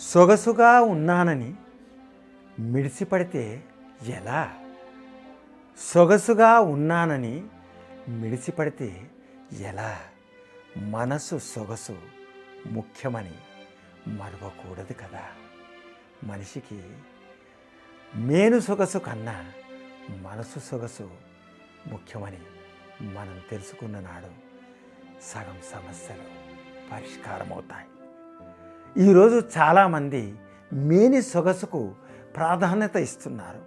సొగసుగా ఉన్నానని మిడిసిపడితే ఎలా? సొగసుగా ఉన్నానని మిడిసిపడితే ఎలా? మనసు సొగసు ముఖ్యమని మరవకూడదు కదా. మనిషికి మేను సొగసు కన్నా మనసు సొగసు ముఖ్యమని మనం తెలుసుకున్న నాడు సగం సమస్యలు పరిష్కారమవుతాయి. ఈరోజు చాలామంది మేని సొగసుకు ప్రాధాన్యత ఇస్తున్నారు.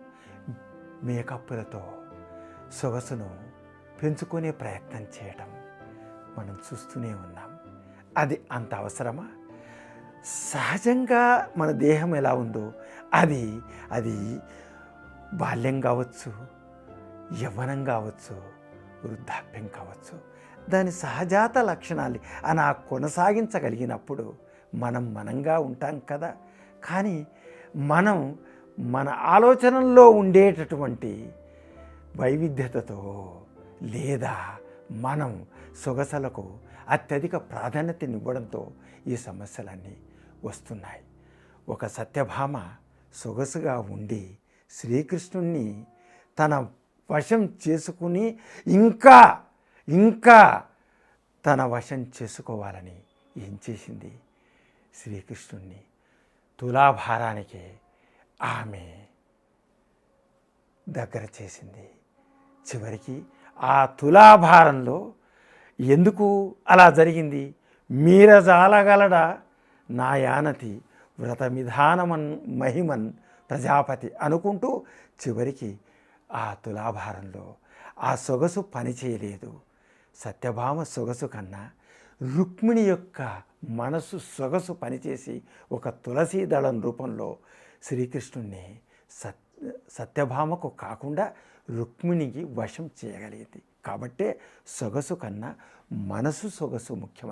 మేకప్పులతో సొగసును పెంచుకునే ప్రయత్నం చేయటం మనం చూస్తూనే ఉన్నాం. అది అంత అవసరమా? సహజంగా మన దేహం ఎలా ఉందో అది అది బాల్యం కావచ్చు యవ్వనం కావచ్చు వృద్ధాప్యం కావచ్చు. దాని సహజాత లక్షణాలు అలా కొనసాగించగలిగినప్పుడు మనం మనంగా ఉంటాం కదా. కానీ మనం మన ఆలోచనల్లో ఉండేటటువంటి వైవిధ్యతతో లేదా మనం సొగసలకు అత్యధిక ప్రాధాన్యతనివ్వడంతో ఈ సమస్యలన్నీ వస్తున్నాయి. ఒక సత్యభామ సొగసుగా ఉండి శ్రీకృష్ణుణ్ణి తన వశం చేసుకుని ఇంకా ఇంకా తన వశం చేసుకోవాలని ఏం చేసింది? శ్రీకృష్ణుణ్ణి తులాభారానికి ఆమె దగ్గర చేసింది. చివరికి ఆ తులాభారంలో ఎందుకు అలా జరిగింది? మీరజాలగలడ నా యానతి వ్రతమిధానమన్ మహిమన్ ప్రజాపతి అనుకుంటూ చివరికి ఆ తులాభారంలో ఆ సొగసు పనిచేయలేదు. సత్యభామ సొగసు కన్నా రుక్మిణి యొక్క మనసు సొగసు పనిచేసి ఒక తులసీ దళం రూపంలో శ్రీకృష్ణుణ్ణి సత్ సత్యభామకు కాకుండా రుక్మిణికి వశం చేయగలిగింది. కాబట్టే సొగసు కన్నా మనసు సొగసు ముఖ్యమైన